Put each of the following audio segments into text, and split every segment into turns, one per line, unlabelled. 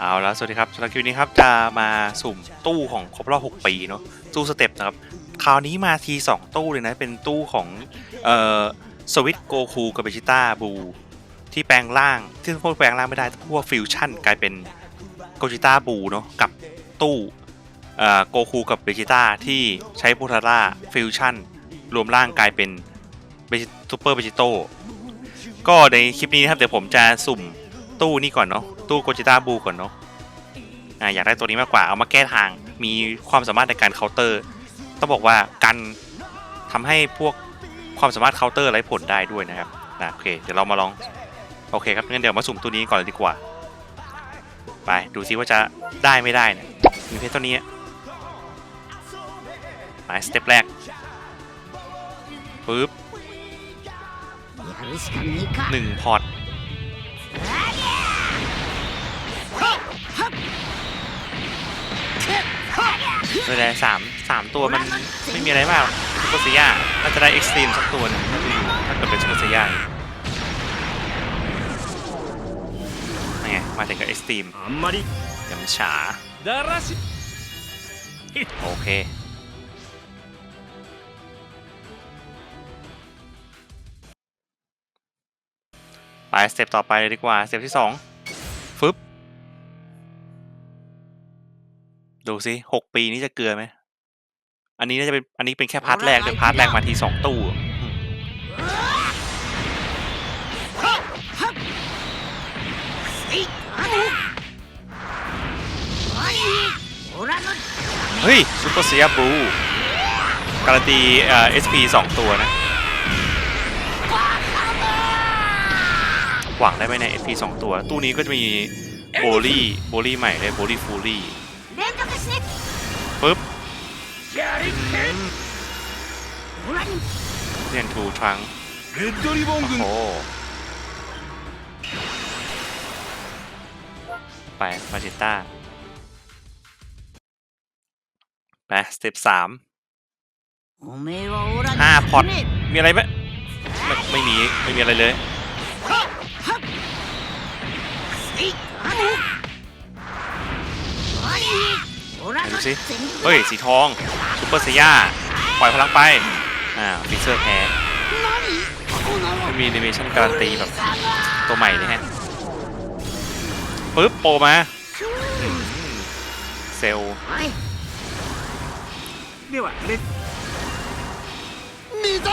เอาละสวัสดีครับสำหรับคลิปนี้ครับจะมาสุ่มตู้ของครบรอบ 6 ปีเนาะตู้สเต็ปนะครับ คราวนี้มาที 2 ตู้เลยนะ เป็นตู้ของเอ่อสวิตโกคูกับเบจิต้าบู ที่แปลงร่างที่พวกแปลงร่างไม่ได้พวกฟิวชั่นกลายเป็นโกจิต้าบูเนาะกับตู้เอ่อโกคูกับเบจิต้าที่ใช้พูทาร่าฟิวชั่นรวมร่างกลายเป็นซูเปอร์เบจิโต้ก็ในคลิปนี้นะครับเดี๋ยวผมจะสุ่มตู้นี่ก่อนเนาะ ตู้โกจิต้าบูก่อนเนาะอ่าอยากได้ตัวนี้มากกว่าเอามาแก้ทางมีความสามารถในการเคาน์เตอร์ ต้องบอกว่ากันทำให้พวกความสามารถเคาน์เตอร์ไร้ผลได้ด้วยนะครับนะโอเคเดี๋ยวเรามาลองโอเคครับงั้นเดี๋ยวมาสุ่มตัวนี้ก่อนดีกว่า ไปดูซิว่าจะได้ไม่ได้นะมีเพชรตัวนี้หมายสเต็ปแรกปึ๊บหนึ่งพอร์ต ไม่ได้สามสามตัวมันไม่มีอะไรมากชิโกซิยะน่าจะได้เอ็กซ์ตรีมสักตัวนึงถ้าเกิดเป็นชิโกซิยะนั่ไงมาถึงกับเอ็กซ์ตรีมยำฉาโอเคไปสเต็ปต่อไปเลยดีกว่าสเต็ปที่สอง ดูสิหกปีนี้จะเกลือไหม อันนี้น่าจะเป็น อันนี้เป็นแค่พาร์ทแรกเป็นพาร์ทแรกมาทีสองตู้เฮ้ยซูเปอร์เซียบูการันตีเอสพีสองตัวนะ หวังได้ไหมในเอสพีสองตัว ตู้นี้ก็จะมีโบลี่โบลี่ใหม่ได้โบลี่ฟูลี่ เรียนทูทรัง
レッドリボン
โอ้
軍
ไปมาจิต้า ไป สเต็ปสาม
おめえはオラに
ห้าพอร์ต
勝てね
มีอะไรไหมไม่ไม่มี ไม่มีอะไรเลย
ええいあれおいオラ
ไหน
の
ดูสิ
全力
เฮ้ย สีทองซูเปอร์เซียปล่อยพลังไป อ่าฟิกเซอร์แพ้
何この
มันมีแอนิเมชั่นการันตีแบบตัวใหม่นี่ฮะปึ๊บโปรมาอืมเซลล์
おい
ではレッ
見た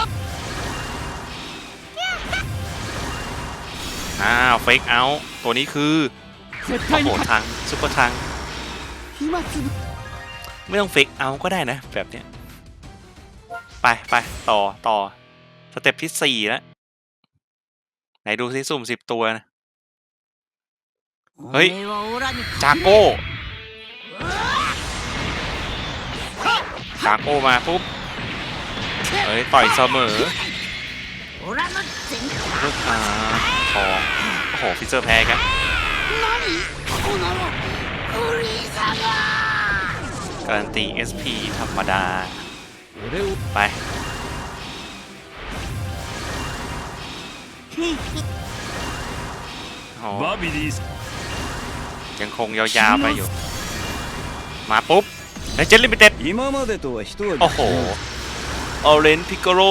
อ้าวเฟกเอาตัวนี้คือ
絶
โอ้
対
โห
に
ทังซุปเปอร์ทัง
暇つぶ
ไม่ต้องเฟกเอาก็ได้นะ แบบเนี้ย ไปไปต่อต่อ สเต็ปที่สี่แล้ไหนดูซิสุ่มสิบตัวนะเฮ้ย จา
ก
โก้จากโก้มาปุ๊บ เฮ้ย ต่อยเสมอลูกอาทองโอ้โหฟิเซอร์แพ้กันการันตี SP ธรรมดา
ร็ว
ไปโอ้
บาบิดิส
ยังคงยาวๆไปอยู่ มาปุ๊บเล้ยเจนลิมิเต็ดโอ้โหออเรนพิกโร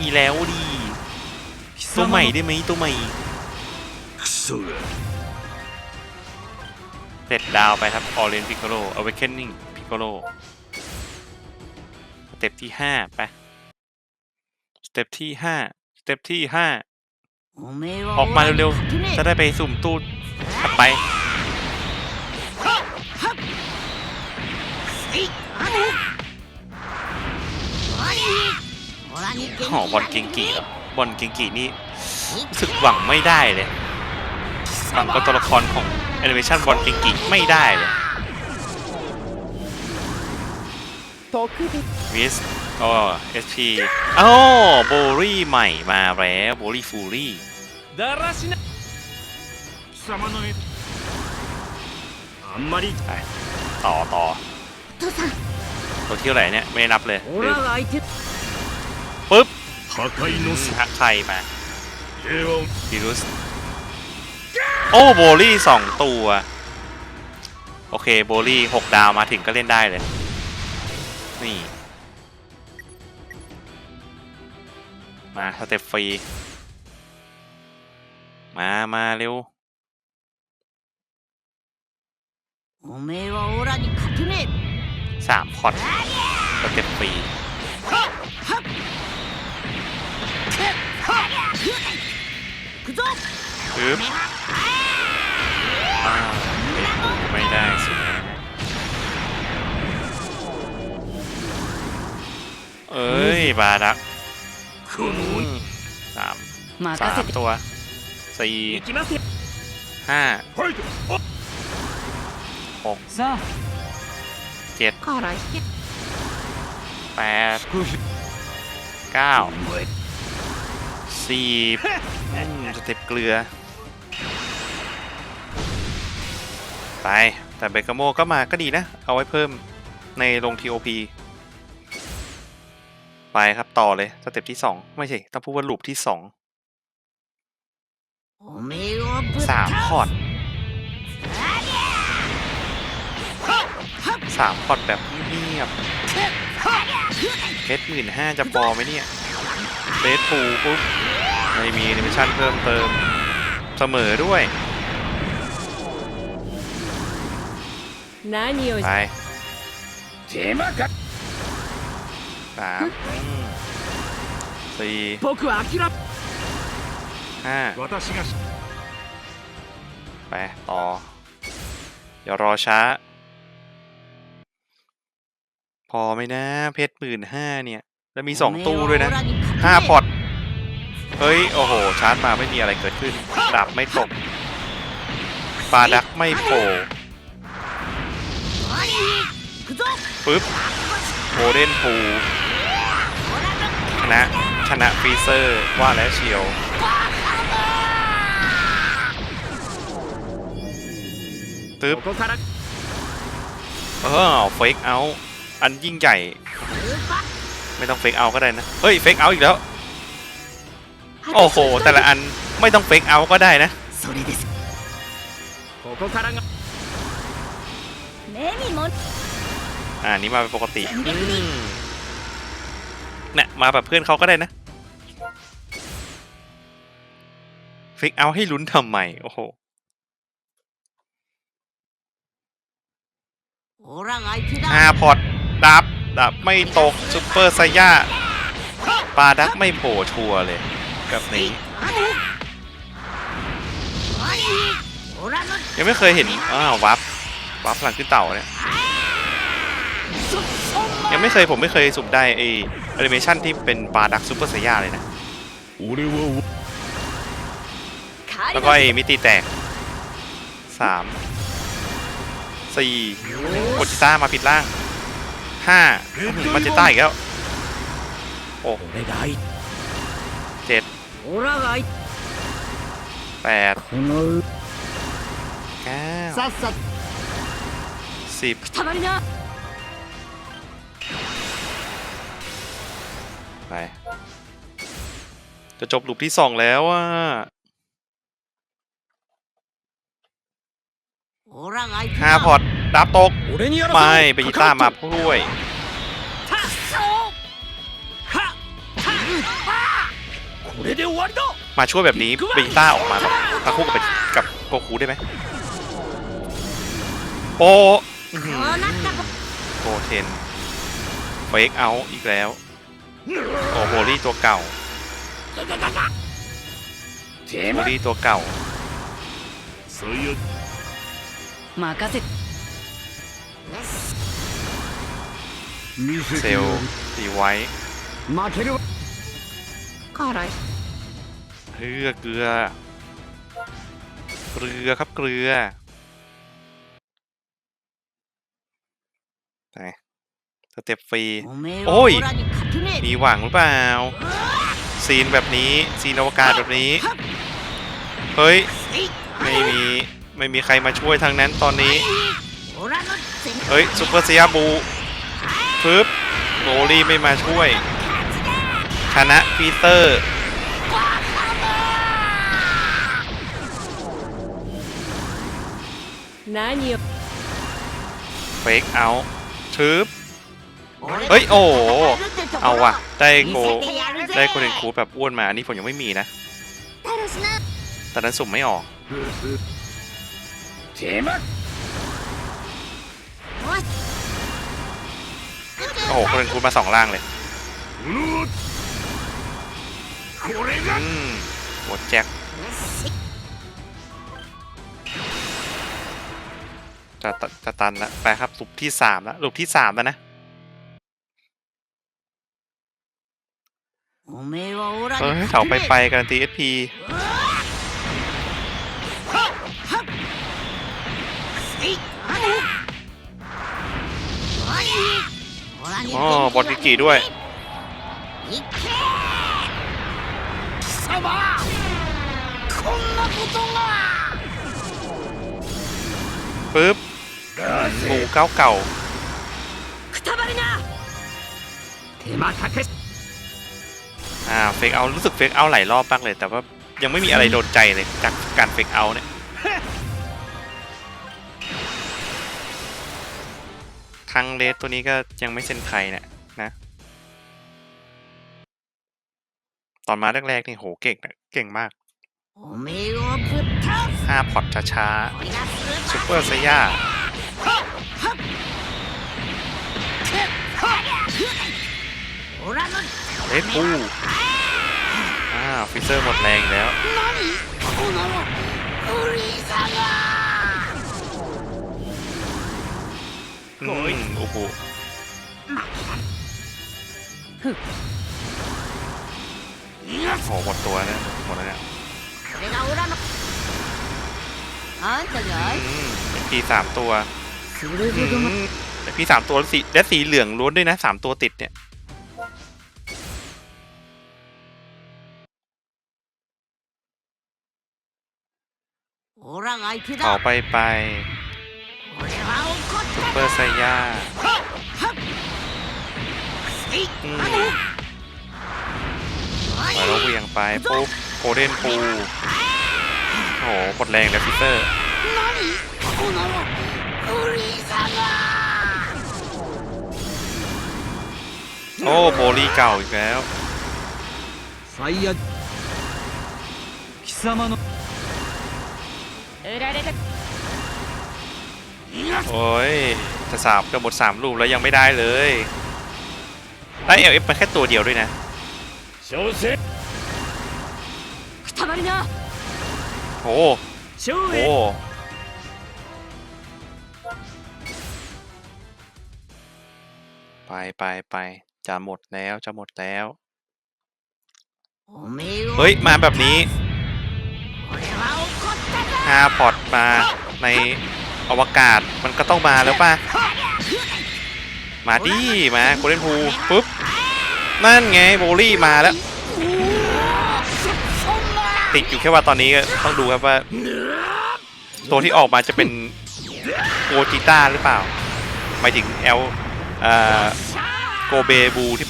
มีแล้วดีตัวใหม่ได้ไหมตัวใหม่เสร็จดาวไปครับออเรนพิกโรเอาไว้เค่นี้ โกโลสเต็ปที่ห้าไปสเต็ปที่ห้าสเต็ปที่ห้าออกมาเร็วๆ จะได้ไปสุ่มตู้ถัดไปหอบอลเก่งกีบอลเก่งกีนี่รู้สึกหวังไม่ได้เลยหวังกับตัวละครของแอนิเมชันบอลเก่งกีไม่ได้เลย วิสก็เอสพีอ้าโบรี่ใหม่มาแล้วโบรี่ฟูรี่ต่อต่อตัวเที่ยไหนเนี่ย ไม่ได้รับเลยปึ๊บทักใครมาดิรุสโอ้โบรี่สองตัว โอเค โบรี่หกดาวมาถึงก็เล่นได้เลย นี่ มาสเต็ปฟรี มา มาเร็วสามพอดสเต็ปฟรีปึ๊บไม่ได้สิ เอ้ยบาดักสามสามตัวสี่ห้าหกเจ็ดแปดเก้าสี่สเต็ปเกลือ ไป แต่เบกาโมก็มาก็ดีนะ เอาไว้เพิ่มในลงทีโอพี ไปครับต่อเลยสเต็ปที่สองไม่ใช่ต้องพูดว่าลูปที่สองสามพอดสามพอดแบบเงียบเพชรหมื่นห้าจะปอไหมเนี่ยเพชรฟูปุ๊บไม่มีนิมิชั่นเพิ่มเติมเสมอด้วยไป สามสี่ห้าไปต่อ อย่ารอช้า พอไหมนะ เพชรหมื่นห้าเนี่ย แล้วมีสองตู้ด้วยนะห้าพอตเฮ้ย โอ้โห ชาร์จมาไม่มีอะไรเกิดขึ้นดับไม่ตกปลาดักไม่โผล่ปึ๊บโมเดนฟู นะชนะฟรีเซอร์ว่าแล้วเชียวตึ๊บเออเฟกเอาอันยิ่งใหญ่ ไม่ต้องเฟกเอาก็ได้นะ เฮ้ยเฟกเอาอีกแล้ว โอ้โห แต่ละอันไม่ต้องเฟกเอาก็ได้นะอันนี้มาเป็นปกติ เนี่ยมาแบบเพื่อนเขาก็ได้นะฟิกเอาให้ลุ้นทำไมโอ้โหอาพอร์ตดับดับไม่ตกซุปเปอร์ไซย่าปาดักไม่โผล่ทัวร์เลย กับนี้ยังไม่เคยเห็นอ้าววับวับพลังขึ้นเต่าเนี่ย ยังไม่เคยผมไม่เคยสุ่มได้ไอ แอนิเมชันที่เป็นบาดักซูเปอร์ไซยาเลยนะ แล้วก็ไอ้มิติแตกสามสี่กดจิต้ามาผิดล่างห้ามาจิต้าอีกแล้ว โอ้เจ็ดแปดเก้าสิบ ไป จะจบลูปที่สองแล้วอะห้าพอร์ตดับตก ไม่ไปยิต้ามาผู้ดยมาช่วยแบบนี้ไปเบต้าออกมาแบบตะคุ่กับกับโกคูได้ไหมโปโกเทนเฟกเอาอีกแล้ว โอ้โหรี่ตัวเก่าโหลี่ตัวเก่า
มาเก
ษ
ตร
เซลตีไว้
ก็อะ
ไร
เกลือเกลือ เกลือครับเกลือไป เต็ปฟรี
โอ้ย
มีหวังหรือเปล่า ซีนแบบนี้ ซีนอวกาศแบบนี้ เฮ้ย ไม่มี ไม่มีใครมาช่วยทางนั้นตอนนี้ เฮ้ยซุปเปอร์เซียบูปึ๊บโรลี่ไม่มาช่วย ชนะปีเตอร์เฟกเอาทึบ เฮ้ย โอ้โหเอาว่ะ ได้โกได้โกเรนคูแบบอ้วนมา อันนี้ผมยังไม่มีนะ แต่นั้นสุ่มไม่ออก โอ้โหโกเรนคูมาสองล่างเลยอืมหมดแจ็คจะจะตันละไปครับลุปที่สามแล้วลุปที่สามแล้วนะ เฮ้ย
に
เถาไปไปการันตีเอสพี
オラに
อ๋อบอลกิกิด้วย
いけ貴様こんなことが
ปึ๊บงูเก้าเก่า
くたばりな
手間かけ
อ่าเฟกเอารู้สึกเฟกเอาหลายรอบมากเลย แต่ว่ายังไม่มีอะไรโดนใจเลยจากการเฟกเอาเนี่ยทั้งเลสตัวนี้ก็ยังไม่เซนใครเนี่ยนะ ตอนมาแรกๆนี่โหเก่งนะเก่งมากห้าพอตช้าๆซูเปอร์ไซย่า เฮ้ยปูอ้าวฟิเซอร์หมดแรงแล้ว
โอ้
ยโอ้โหโหหมดตัวแล้วหมดแล้วเนี่ย
เป็
นปีสามตัว
เป็
นปีสามตัวสีและสีเหลืองล้วนด้วยนะสามตัวติดเนี่ย
オラが相手
ต่อ
だ
ไปไป
俺は怒っ
ซูเปอร์ไซย่า
たい
อืมปล่อยแล้วเหวียงไปปุ๊บโกลเด้นปูโอ้โหหมดแรงแล้วฟิเซอร์
何このフリーザが
โอ้โบลีเก่าอีกแล้ว
最悪貴様の
ได้
โอ้ยจะสามจะหมดสามลูกแล้วยังไม่ได้เลยได้เอลเอฟมันแค่ตัวเดียวด้วยนะโอ้โหไปไปไปจะหมดแล้วจะหมดแล้วเฮ้ย มาแบบนี้้าพอตมาในอวกาศมันก็ต้องมาแล้วป่ะ มาดิมาโคเรนฮูปุ๊บ นั่นไงโบลี่มาแล้ว ติดอยู่แค่ว่าตอนนี้ต้องดูครับว่า ตัวที่ออกมาจะเป็นโกจิต้าหรือเปล่าหมายถึงเอลโกเบบูที่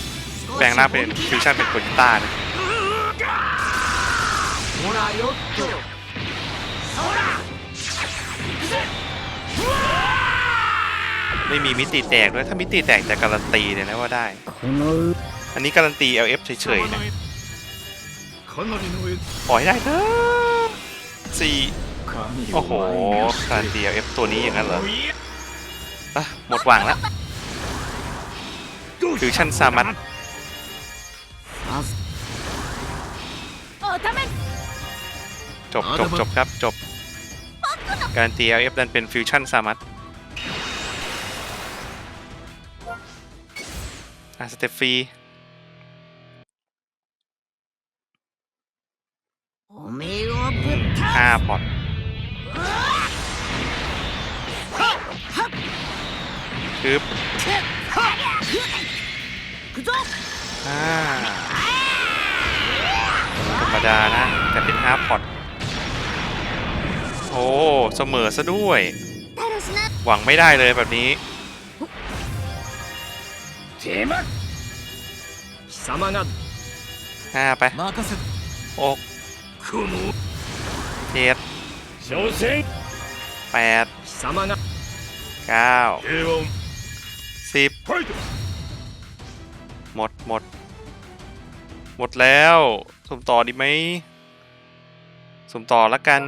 แปลงหน้าเป็นฟิวชั่นเป็นโกจิต้านะ ไม่มีมิติแตกด้วยถ้ามิติแตกจะการันตีเลยนะว่าได้ อันนี้การันตี LF เฉยๆนะปล่อยได้เถอะสี่โอ้โหการันตี LF ตัวนี้อย่างนั้นเหรอหมดหวังแล้วฟิวชั่นสามัตจบจบจบครับจบการันตี LF นั้นเป็นฟิวชั่นสามัต อะสเต็ปฟรีห้าพอตคื
บ
ห้าธรรมดานะ แต่เป็นห้าพอตโอ้ เสมอซะด้วย หวังไม่ได้เลยแบบนี้
貴様が
ห้าไป
任せ
อก
この
เจ็ด
挑戦
ไป แปด
貴様が
เก้า
平和を
สิบ
ファイト
หมดหมด หมดแล้วสุ่มต่อดีไหมสุ่มต่อแล้วกัน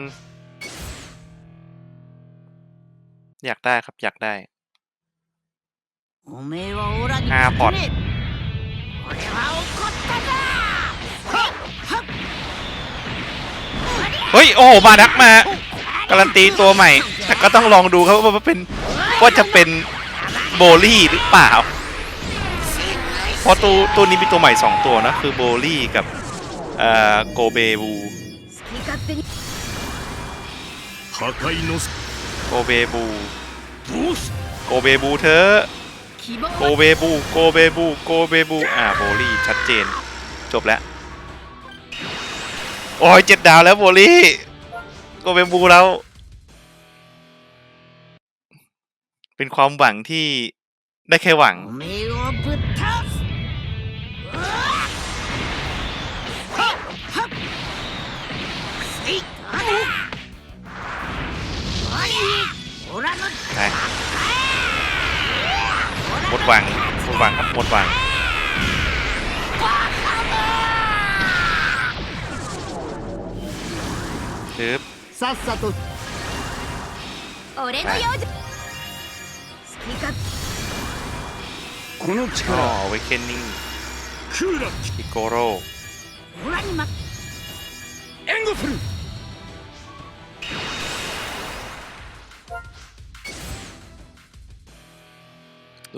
อยากได้ครับอยากได้
อาพอด
เฮ้ย โอ้โห มาดักมา การันตีตัวใหม่ แต่ก็ต้องลองดูครับว่าเป็นว่าจะเป็นโบลี่หรือเปล่า เพราะตัวตัวนี้มีตัวใหม่ 2 ตัวนะ คือโบลี่กับอ่าโกเบบูโกเบบูโกเบบูเธอ โกเบบูโกเบบูโกเบบูอ่าโบลี่ชัดเจน จบแล้ว โอ้ยเจ็ดดาวแล้วโบลี่โกเบบูแล้ว เป็นความหวังที่ได้แค่หวังไป หมดหวังหมดหวังครับหมดหวัง
バカだ
ปึ๊บ
さっさと俺の養生好き勝
この
อ๋อ
力
เวกเคนนิ่ง
クーラッ
อิโกโร
オラにま
エンゴフ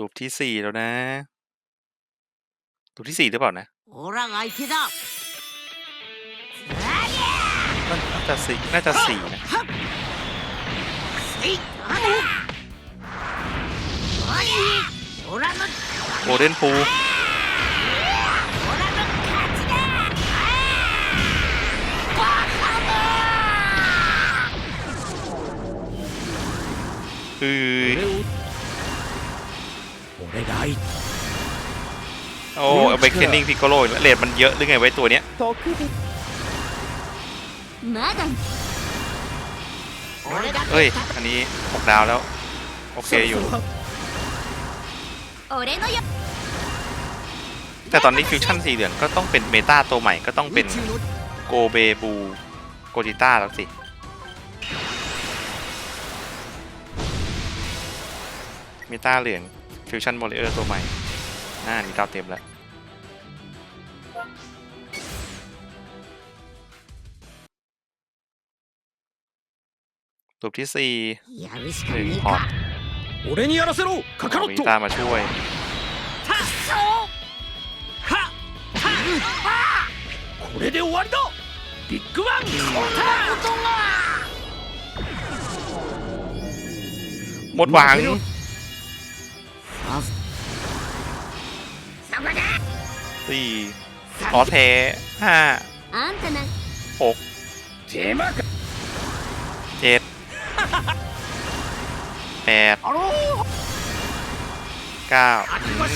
รูปที่สี่แล้วนะรูปที่สี่หรือเปล่านะ
オラが相手だ
น่าจะสี่น่าจะสี่นะ
はっせいあれおいオラの
โกลเด้นพู
オラの勝ちだバカだ
คื โอ้เอาไปเคนนิ่งพิกโกโลเลดมันเยอะหรือไงไว้ตัวเนี้ยเฮ้ย อันนี้หกดาวแล้ว โอเคอยู่แต่ตอนนี้ฟิวชั่นสีเหลืองก็ต้องเป็นเมตาตัวใหม่ก็ต้องเป็นโกเบบูโกจิต้าแล้วสิเมตาเหลืองฟิวชั่นโมเลเยอร์ตัวใหม่น่านี่ดาวเต็มแล้ว ตัวที่สี่
やるし
ห
か
นึ่ง
ねえ
พอร์ต
か
俺にやらせろカカロ
เม
ット
ตามาช่วย
タッソ
はこれで終わりだビッグワン
ーたことが
หมดหวัง
そこだ
สี่อ๋อแพ้ห้า
あんたな
หก
手間か
เจ็ด แปดเก้า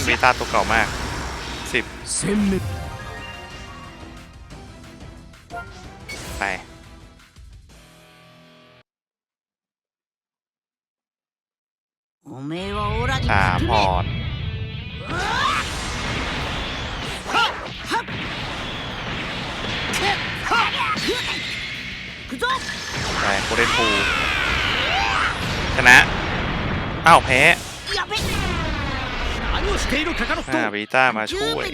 เมตาตัวเก่ามากสิบไปสามพอร์ตแต่โคเรนฟู ชนะอ้าวแพ้บีต้ามาช่วย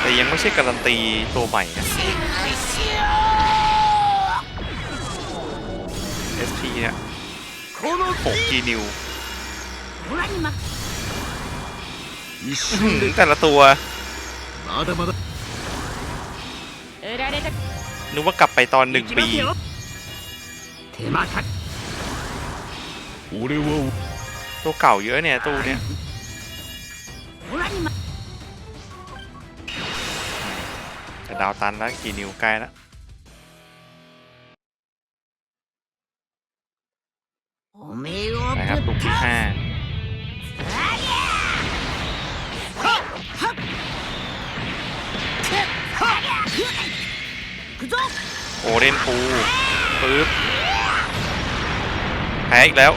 แต่ยังไม่ใช่การันตีตัวใหม่นะ SP เนี่ย
โอ้
กีนิวแต่ละตัวนึกว่ากลับไปตอนหนึ่งปี
手間か俺は
ตัวเก่าเยอะเนี่ยตู้เนี่ย
オラにま
แต่ดาวตันแล้วกี่นิวใกล้แล้ว
おめえを
นะครับ
ぶ
ลู
っ
กที่
倒
ห้า
行くぞ
โอเดนพู ปึ๊บ แพ้อีกแล้ว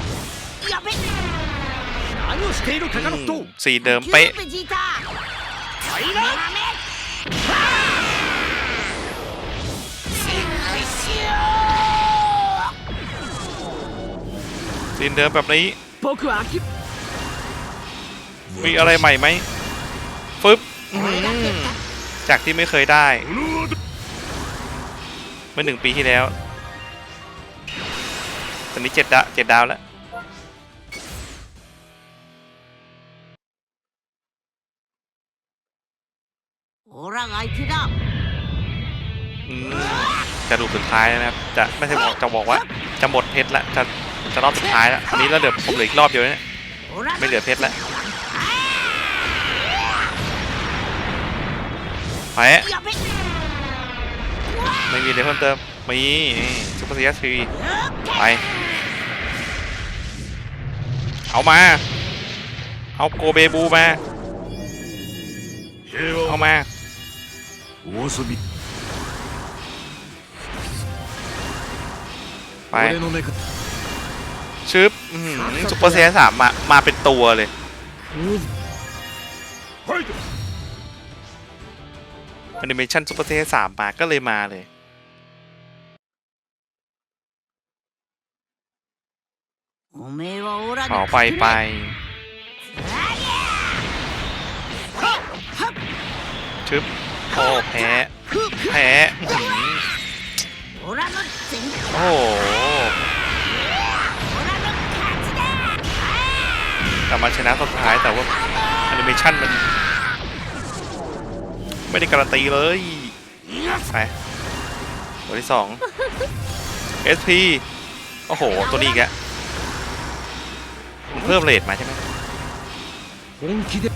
สีเดิมเป๊ะสีเดิมแบบนี้ มีอะไรใหม่ไหมฟึบจากที่ไม่เคยได้ เมื่อหนึ่งปีที่แล้ว ตอนนี้เจ็ดดาวเจ็ดดาวแล้วจะดูสุดท้ายนะครับ จะไม่ใช่บอกจะบอกว่าจะหมดเพชรและจะจะรอบสุดท้ายแล้ะอันนี้เราเดือบผมเหลืออีกรอบเดียวเนี่ไม่เหลือเพชรแล้วไปไม่มีเลยเพิ่มเติม มีซุปเปอร์เซียสีไป เอามา เอาโกเบบูมา เอามาไปชึบซุปเปอร์เซียสามมา มาเป็นตัวเลยแอนิเมชั่นซุปเปอร์เซียสามมาก็เลยมาเลย
เขา
ไปไปชึบโอ้แพ้แพ้โอ้แต่มาชนะสุดท้ายแต่ว่าแอนิเมชันมัน ไม่ได้การันตีเลยไปตัวที่สอง SP โอ้โห ตัวนี้อีกแล้ว เพิ่มเลทมาใช่ไหม
本気で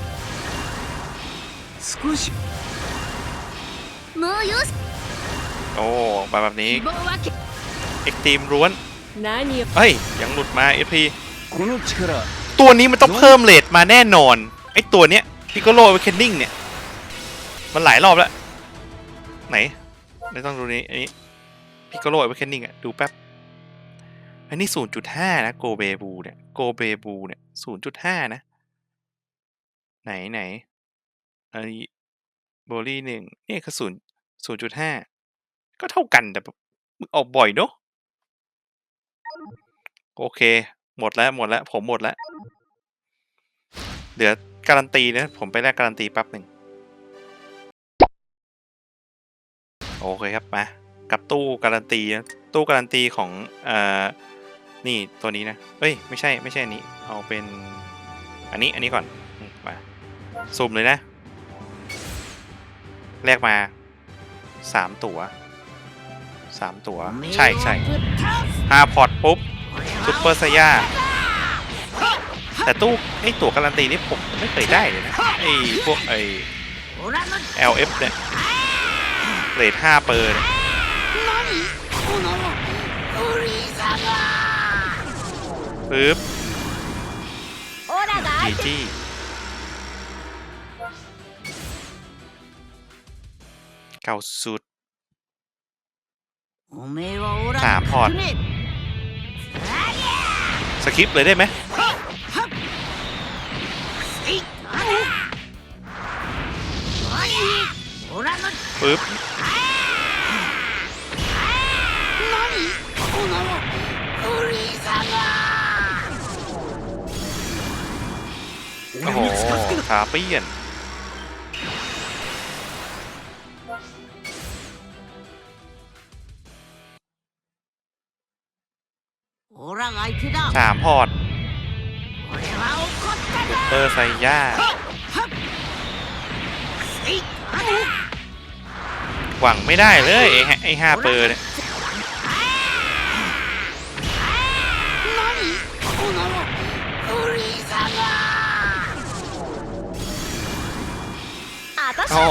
少し
もうよし
โอ้มาแบบนี้
希望はけ
เอ็กตีมล้วน
何よ
เฮ้ย ยังหลุดมา SP
この力
ตัวนี้มันต้องเพิ่มเลทมาแน่นอน ไอตัวเนี้ยพิกโลเวคเคนนิ่งเนี่ย มันหลายรอบแล้ว ไหน ไม่ต้องดูนี้ อันนี้พิกโลเวคเคนนิ่งอะดูแป๊บ อันนี้ 0.5 นะโกเบบูเนี่ย โกเบบูเนี่ย0.5นะ ไหนไหนอันนี้โบลี่หนึ่งนี่คือศูนย์ศูนย์จุดห้าก็เท่ากันแต่แบบมึงออกบ่อยเนอะโอเค หมดแล้วหมดแล้ว ผมหมดแล้ว เหลือการันตีนะ ผมไปแลกการันตีแป๊บหนึ่งโอเคครับมากับตู้การันตีนะตู้การันตีของเอ่อ นี่ตัวนี้นะ เอ้ย ไม่ใช่ไม่ใช่อันนี้ เอาเป็น อันนี้อันนี้ก่อนมาสุ่มเลยนะ แลกมาสามตัวสามตัว ใช่ใช่ห้าพอร์ตปุ๊บซุปเปอร์ไซย่าแต่ตู้ไอตัวการันตีนี่ผมไม่เคยได้เลยนะ ไอพวกไอ LF เนี่ยเรทห้าเปอร์ ปึ๊บจีจี้เก่าสุดสามพอ
ด
สคริปเลยได้ไหมปึ๊บ โอ้โหขาเปี้ยนสามพอ
ด
เตอร์ไซย่าหวังไม่ได้เลยไอ้ห้าเปอร์เนี่ย โอ้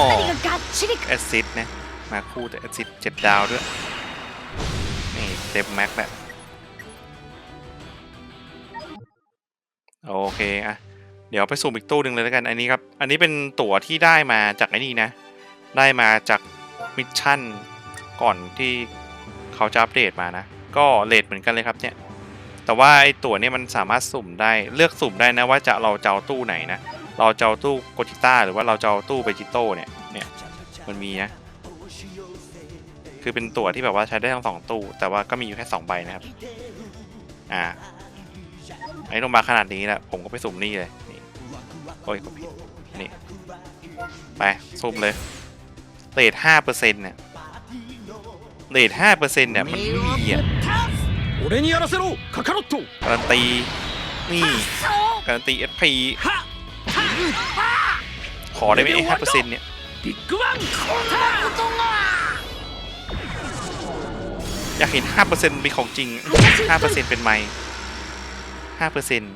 แอซิดนะ มาคู่แต่แอสซิดเจ็ดดาวด้วย นี่เต็มแม็กแหละโอเคอะเดี๋ยวไปสุ่มอีกตู้หนึ่งเลยแล้วกัน อันนี้ครับ อันนี้เป็นตั๋วที่ได้มาจากไอ้นี่นะ ได้มาจากมิชชั่นก่อนที่เขาจะอัปเดตมานะ ก็เลทเหมือนกันเลยครับเนี่ย แต่ว่าไอ้ตั๋วเนี่ยมันสามารถสุ่มได้ เลือกสุ่มได้นะว่าจะเราเจ้าตู้ไหนนะ เราจะเอาตู้โกจิต้าหรือว่าเราจะเอาตู้เบจิโต้เนี่ยเนี่ยมันมีนะคือเป็นตั๋วที่แบบว่าใช้ได้ทั้งสองตู้ แต่ว่าก็มีอยู่แค่สองใบนะครับอ่าไอ้ลงมาขนาดนี้แหละผมก็ไปสุ่มนี่เลยนี่โอ้ยกดผิดนี่ไปสุ่มเลยเรทห้าเปอร์เซ็นต์เนี่ยเรทห้าเปอร์เซ็นต์เนี่ยมันมีอะการันตีนี่การันตีเอสพี ขอได้ไหมห้าเปอร์เซ็นต์เนี่ยอยากเห็นห้าเปอร์เซ็นต์เป็นของจริงห้าเปอร์เซ็นต์เป็นไม้ห้าเปอร์เซ็นต์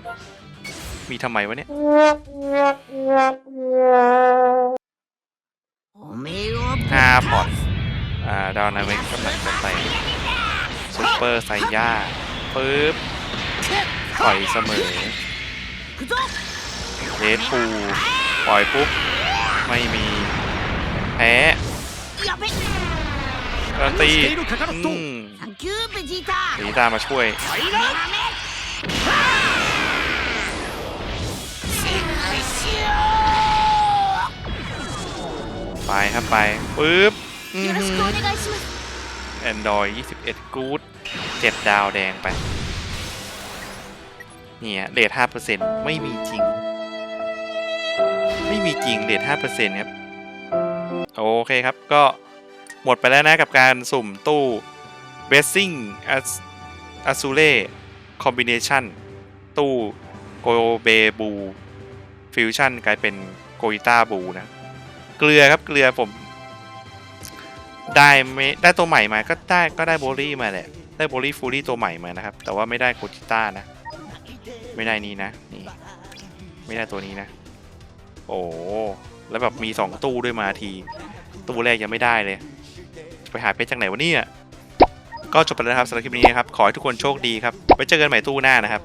มีทำไมวะเนี่ยห้าพอดอ่าดาวนาเวกกำลังจะไปซุปเปอร์ไซย่าปึ๊บต่อยเสมอ เทสฟูปล่อยปุ๊บ ไม่มีแพ้กระตีสีตามาช่วยไปครับไปปึ๊บแอนดรอย21 กู๊ด7ดาวแดงไป เนี่ยเรท5%ไม่มีจริง ไม่มีจริงเดท5%ครับ โอเคครับก็หมดไปแล้วนะกับการสุ่มตู้ b e s s i n g a z u r e Combination ตู้โกเบบูฟิวชั่นกลายเป็นโกอิต้าบูนะ เกลือครับเกลือผม ได้ไม่ได้ตัวใหม่มาก็ได้ก็ได้โบลี่มาแหละ ได้โบลี่ฟูลี่ตัวใหม่มานะครับ แต่ว่าไม่ได้โกจิต้านะ ไม่ได้นี้นะนี่ไม่ได้ตัวนี้นะ โอ้แล้วแบบมีสองตู้ด้วยมาที ตู้แรกยังไม่ได้เลย ไปหาเพชรจากไหนวะเนี่ยก็จบไปแล้วครับสำหรับคลิปนี้นะครับ ขอให้ทุกคนโชคดีครับไว้เจอกันใหม่ตู้หน้านะครับ